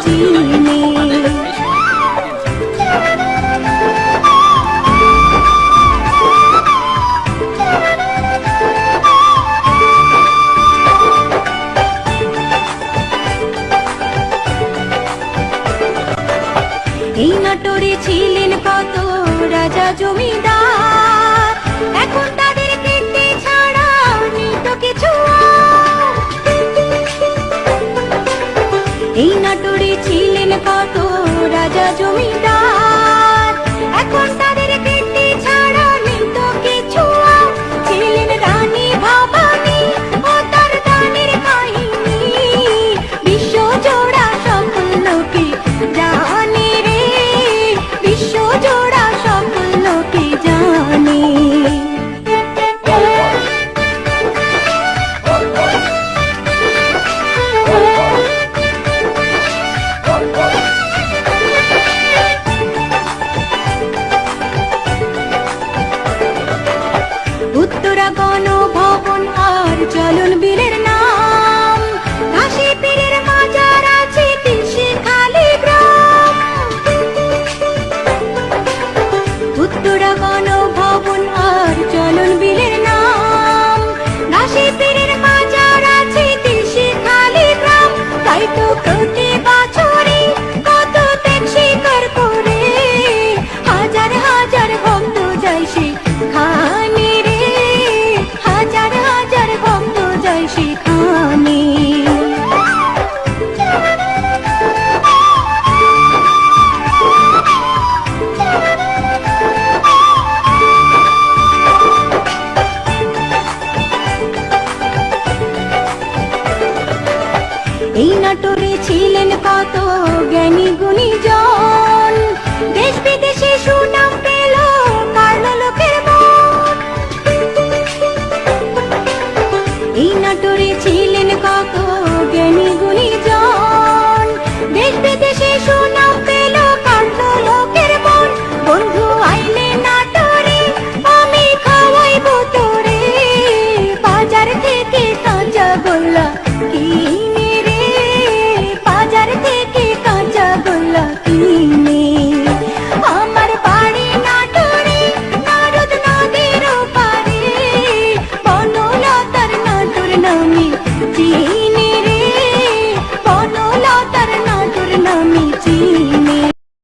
এই নাটোরে ছিলেন কত রাজা জমিদার। এখন তাদের কীর্তি ছাড়া তো কিছু এই নাটোরে 救命的 এই নাটরে ছিলেন কত জ্ঞানী গুণী জন দেশ ti.